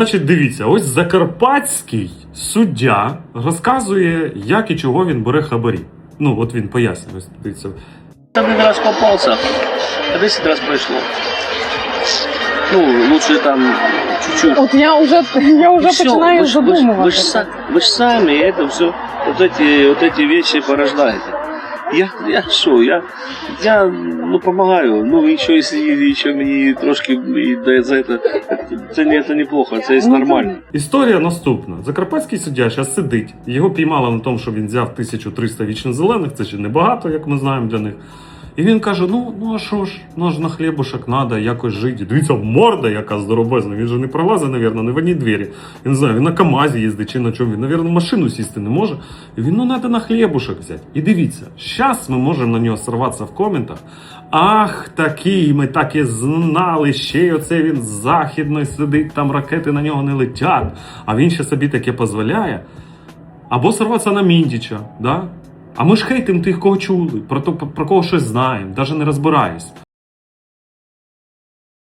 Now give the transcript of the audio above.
Значить, дивіться, ось закарпатський суддя розказує, як і чого він бере хабарі. Ну, от він пояснює. Ось Дивіться. Один раз попался, а 10 раз прошло. Ну, лучше там чуть-чуть. От я вже я вже Всё, починаю вы ж- вы ж- задумуватися. Вы же са- вы ж сами это все, вот эти, вот эти вещи порождаете. Я, я що, я, я ну, помогаю. Ну, еще если еще мені трошки і дає за це, це, не, це неплохо, це є Ну, нормально. Історія наступна. Закарпатський суддя зараз сидить. Його піймали на тому, що він взяв 1300 вічно-зелених, це ще небагато, як ми знаємо для них. І він каже: ну, ну а що ж, ну ж на хлібушек треба якось жити. Дивіться, морда яка здоровезна. Він же не пролазить, навірно, не в одній двері. Я не знаю, він на КАМАЗі їздить чи на чому. Він, навірно, машину сісти не може. І він, ну, треба на хлібушек взяти. І дивіться, зараз ми можемо на нього сорватися в коментах. Ах, такий, ми так і знали. Ще й оце він з західної сидить, там ракети на нього не летять. А він ще собі таке дозволяє. Або сорватися на Міндіча, да? А ми ж хейтим тих, кого чули, про, то, про кого щось знаємо, навіть не розбираюсь.